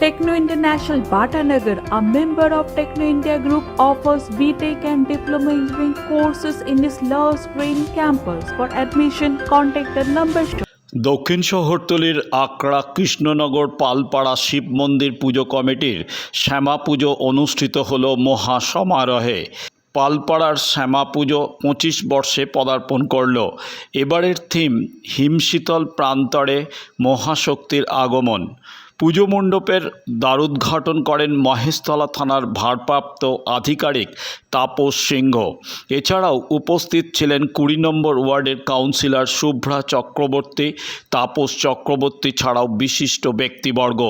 Techno International Bhatanagar, a member of Techno India Group, offers BTEC and Diploma Engineering courses in its Love Green campus. For admission, contact the number shown. দক্ষিণ শহরতলির আকড়া কৃষ্ণনগর পালপাড়া শিব মন্দির পুজো কমিটির শ্যামা পুজো অনুষ্ঠিত হল মহা সমারোহে পালপাড়ার শ্যামা পুজো পঁচিশ বর্ষে পদার্পণ করল এবারের থিম হিমশীতল প্রান্তরে মহাশক্তির আগমন পুজো মণ্ডপের দ্বারোদ্ঘাটন করেন মহেশতলা থানার ভারপ্রাপ্ত আধিকারিক তাপস সিংহ। এছাড়াও উপস্থিত ছিলেন কুড়ি নম্বর ওয়ার্ডের কাউন্সিলর শুভ্রা চক্রবর্তী, তাপস চক্রবর্তী ছাড়াও বিশিষ্ট ব্যক্তিবর্গ।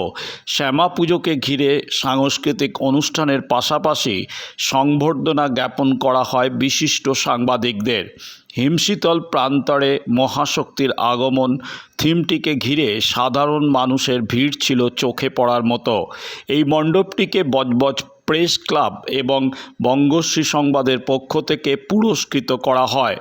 শ্যামা পুজোকে ঘিরে সাংস্কৃতিক অনুষ্ঠানের পাশাপাশি সংবর্ধনা জ্ঞাপন করা হয় বিশিষ্ট সাংবাদিকদের। হিমশীতল প্রান্তরে মহাশক্তির আগমন। থিমটিকে ঘিরে সাধারণ মানুষের ভিড় ছিল চোখে পড়ার মতো। এই মণ্ডপটিকে বজবজ প্রেস ক্লাব এবং বঙ্গশ্রী সংবাদের পক্ষ থেকে পুরস্কৃত করা হয়।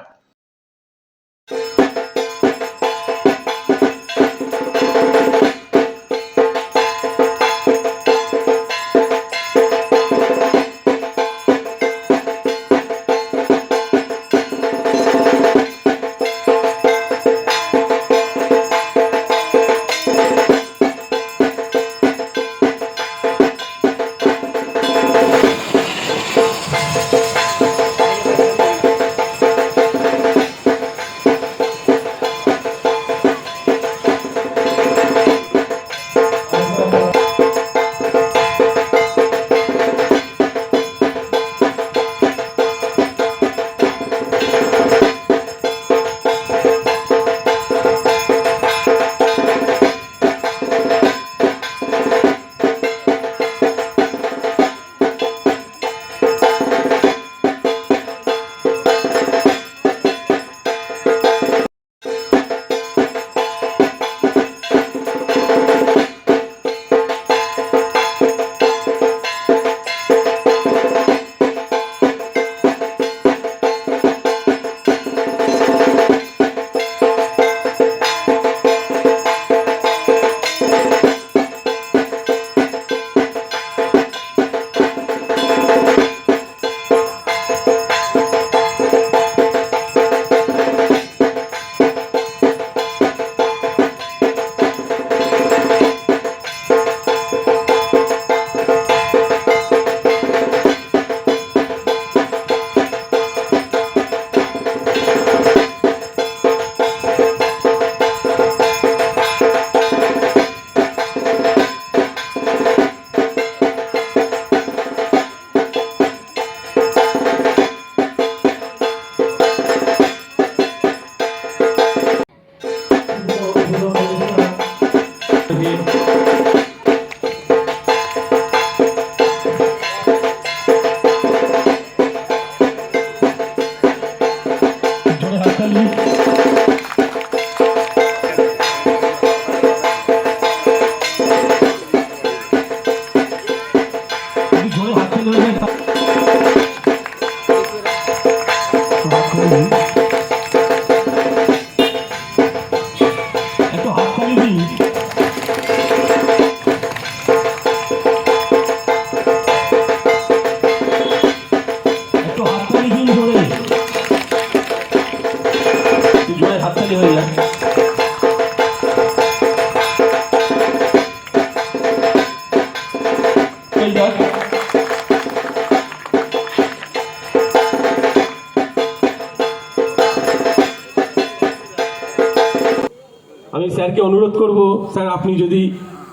আমি স্যারকে অনুরোধ করব, স্যার, আপনি যদি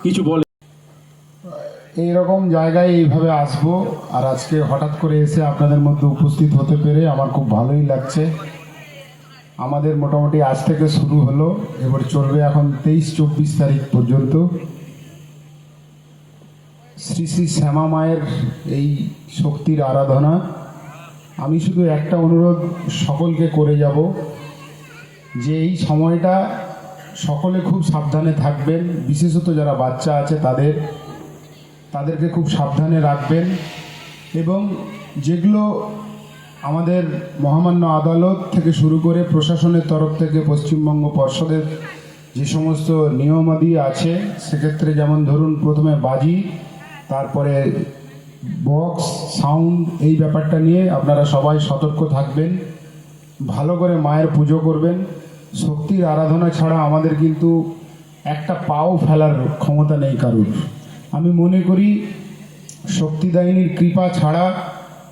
কিছু বলেন। এইরকম জায়গায় এইভাবে আসব, আর আজকে হঠাৎ করে এসে আপনাদের মধ্যে উপস্থিত হতে পেরে আমার খুব ভালোই লাগছে। আমাদের মোটামুটি আজ থেকে শুরু হলো, এবার চলবে এখন তেইশ চব্বিশ তারিখ পর্যন্ত। শ্রী শ্রী শ্যামা মায়ের এই শক্তির আরাধনা। আমি শুধু একটা অনুরোধ সকলকে করে যাব যে এই সময়টা সকলে খুব সাবধানে থাকবেন, বিশেষত যারা বাচ্চা আছে তাদের, তাদেরকে খুব সাবধানে রাখবেন এবং যেগুলো আমাদের মহামান্য আদালত থেকে শুরু করে প্রশাসনের তরফ থেকে, পশ্চিমবঙ্গ পর্ষদের যে সমস্ত নিয়মাদি আছে, সেক্ষেত্রে যেমন ধরুন প্রথমে বাজি তারপরে বক্স সাউন্ড এই ব্যাপারটা নিয়ে আপনারা সবাই সতর্ক থাকবেন। ভালো করে মায়ের পুজো করবেন। শক্তির আরাধনা ছাড়া আমাদের কিন্তু একটা পাও ফেলার ক্ষমতা নেই কারুর। আমি মনে করি শক্তিদায়িনীর কৃপা ছাড়া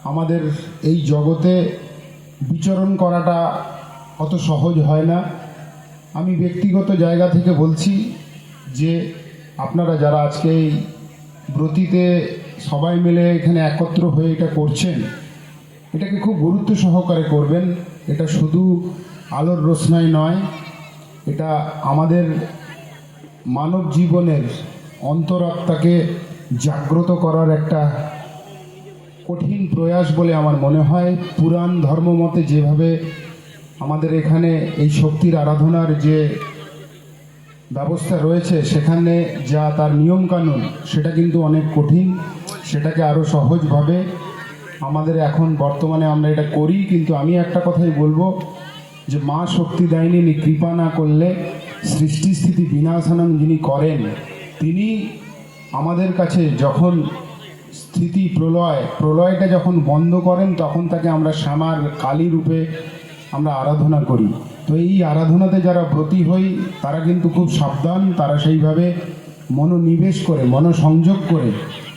আমাদের এই জগতে বিচরণ করাটা অত সহজ হয় না। আমি ব্যক্তিগত জায়গা থেকে বলছি যে আপনারা যারা আজকে এই ব্রতিতে সবাই মিলে এখানে একত্র হয়ে এটা করছেন, এটাকে খুব গুরুত্ব সহকারে করবেন। এটা শুধু আলোর রোশনাই নয়, এটা আমাদের মানব জীবনের অন্তরাত্মাকে জাগ্রত করার একটা কঠিন প্রয়াস বলে আমার মনে হয়। পুরাণ ধর্ম মতে যেভাবে আমাদের এখানে এই শক্তির আরাধনার যে ব্যবস্থা রয়েছে, সেখানে যা তার নিয়মকানুন, সেটা কিন্তু অনেক কঠিন, সেটাকে আরও সহজভাবে আমাদের এখন বর্তমানে আমরা এটা করি, কিন্তু আমি একটা কথাই বলব যে মা শক্তি দেয়নি কৃপা না করলে সৃষ্টি স্থিতি বিনাশানম যিনি করেন, তিনি আমাদের কাছে যখন স্থিতি প্রলয়, প্রলয়টা যখন বন্ধ করেন, তখন তাকে আমরা শ্যামার কালী রূপে আমরা আরাধনা করি। তো এই আরাধনাতে যারা ব্রতী হই, তারা কিন্তু খুব সাবধান, তারা সেইভাবে মনোনিবেশ করে, মনোসংযোগ করে।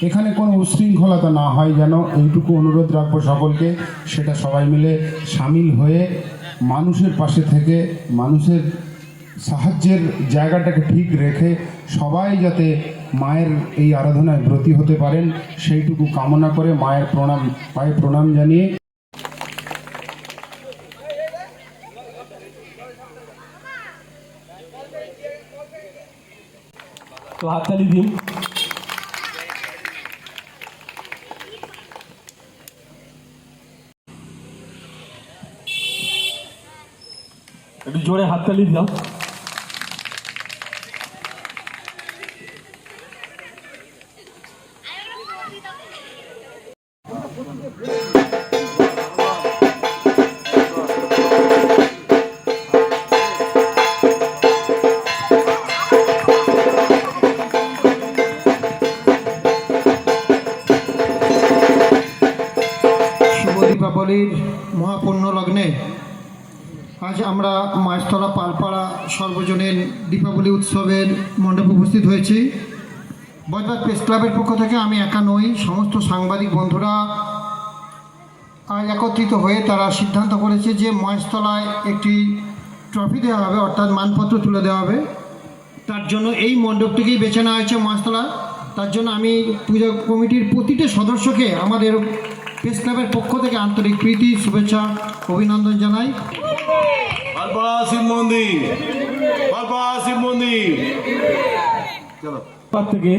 এখানে কোনো উশৃঙ্খলতা না হয় যেন, এইটুকু অনুরোধ রাখব সকলকে, সেটা সবাই মিলে সামিল হয়ে মানুষের পাশে থেকে, মানুষের সাহায্যের জায়গাটাকে ঠিক রেখে সবাই যাতে মায়ের এই আরাধনায় ব্রতী হতে পারেন, সেইটুকু কামনা করে মায়ের প্রণাম, পায়ে প্রণাম জানিয়ে তো হাততালি দিন একটু জোরে হাততালি আজ আমরা মাছতলা পালপাড়া সর্বজনীন দীপাবলি উৎসবের মণ্ডপে উপস্থিত হয়েছি। বজবাজ প্রেস ক্লাবের পক্ষ থেকে আমি একা নই, সমস্ত সাংবাদিক বন্ধুরা আজ একত্রিত হয়ে তারা সিদ্ধান্ত করেছে যে মহেশতলায় একটি ট্রফি দেওয়া হবে, অর্থাৎ মানপত্র তুলে দেওয়া হবে। তার জন্য এই মণ্ডপটিকেই বেছে নেওয়া হয়েছে মহেশতলা তার জন্য আমি পুজো কমিটির প্রতিটা সদস্যকে আমাদের প্রেস ক্লাবের পক্ষ থেকে আন্তরিক প্রীতি, শুভেচ্ছা, অভিনন্দন জানাই। মন্দির শিব মন্দির। পার থেকে।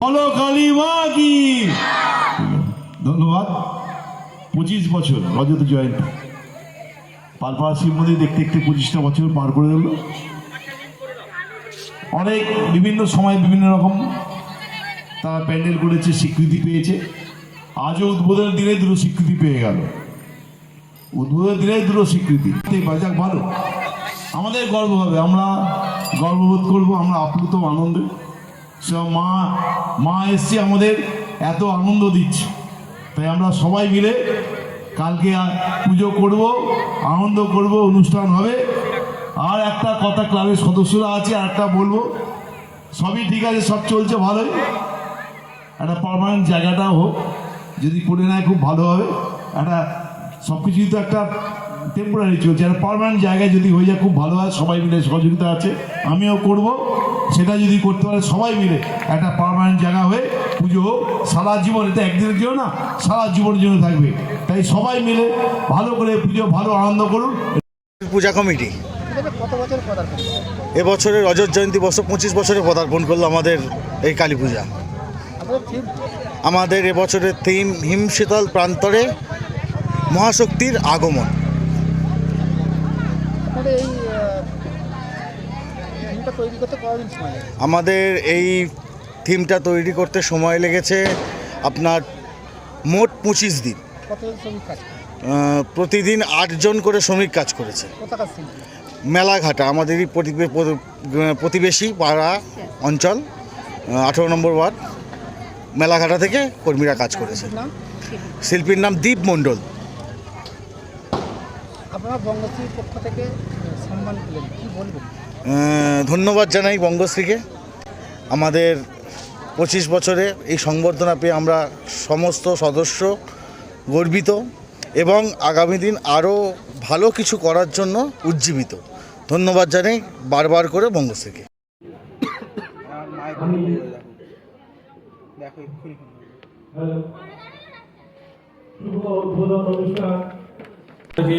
বলো মা কি? ধন্যবাদ। পঁচিশ বছর রজত জয়ন্তী। পালপাড়া শিব মন্দির দেখতে দেখতে পঁচিশটা বছর পার করে দিল। অনেক বিভিন্ন সময় বিভিন্ন রকম তারা প্যান্ডেল করেছে, স্বীকৃতি পেয়েছে। আজও উদ্বোধনের দিনে দুটো স্বীকৃতি পেয়ে গেল। উদ্বোধনের দিনে দুটো স্বীকৃতি। যাক ভালো। আমাদের গর্ব হবে। আমরা গর্ববোধ করব, আমরা আপ্লুত আনন্দে। সব মা মা এসছে আমাদের এত আনন্দ দিচ্ছে। তাই আমরা সবাই মিলে কালকে পুজো করব, আনন্দ করব, অনুষ্ঠান হবে। আর একটা কথা ক্লাবের সদস্যরা আছে, আর একটা বলব, সবই ঠিক আছে, সব চলছে ভালোই। একটা পার্মানেন্ট জায়গাটা হোক, যদি করে নেয় খুব ভালো হবে। একটা সব কিছুই তো একটা টেম্পোরারি চলছে, একটা পার্মানেন্ট জায়গায় যদি হয়ে যায় খুব ভালো হয়, সবাই মিলে সহযোগিতা আছে, আমিও করব। সেটা যদি করতে পারে, সবাই মিলে একটা পার্মানেন্ট জায়গা হয়ে পুজো সারা জীবন, এটা একদিনের জন্য না, সারা জীবনের জন্য থাকবে। তাই সবাই মিলে ভালো করে পুজো, ভালো আনন্দ করুন। পূজা কমিটি। এ এবছরে রজত জয়ন্তী বছর পঁচিশ বছরে পদার্পণ করল আমাদের এই কালী পূজা। আমাদের এবছরের থিম হিমশীতল প্রান্তরে মহাশক্তির আগমন। তৈরি করতে কতদিন সময় আমাদের এই থিমটা তৈরি করতে সময় লেগেছে আপনার মোট পঁচিশ দিন। কতজন শ্রমিক কাজ প্রতিদিন আটজন করে শ্রমিক কাজ করেছে। মেলাঘাটা আমাদেরই প্রতিবেশী পাড়া অঞ্চল আঠেরো নম্বর ওয়ার্ড মেলাঘাটা থেকে কর্মীরা কাজ করেছে। শিল্পীর নাম দীপ মণ্ডল। আপনারা বঙ্গশ্রীর পক্ষ থেকে সম্মান পেলেন কি বলবেন? ধন্যবাদ জানাই বঙ্গশ্রীকে। আমাদের পঁচিশ বছরে এই সংবর্ধনা পেয়ে আমরা সমস্ত সদস্য গর্বিত এবং আগামী দিন আরও ভালো কিছু করার জন্য উজ্জীবিত। ধন্যবাদ জানাই বারবার করে বঙ্গশ্রীকে। শুভ উদ্বোধন অনুষ্ঠান। থেকে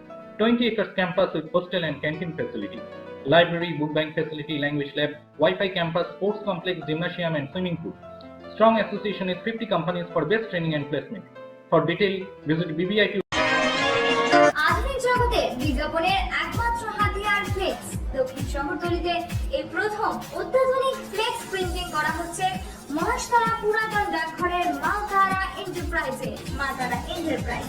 20 acres campus with hostel and canteen facility, library, book bank facility, language lab, Wi-Fi campus, sports complex, gymnasium, and swimming pool. Strong association with 50 companies for best training and placement. For detail, visit এই প্রথম করা হচ্ছে মহাশতলা পুরাতন ডাকঘরের মাতারা এন্টারপ্রাইজে মাতারা enterprise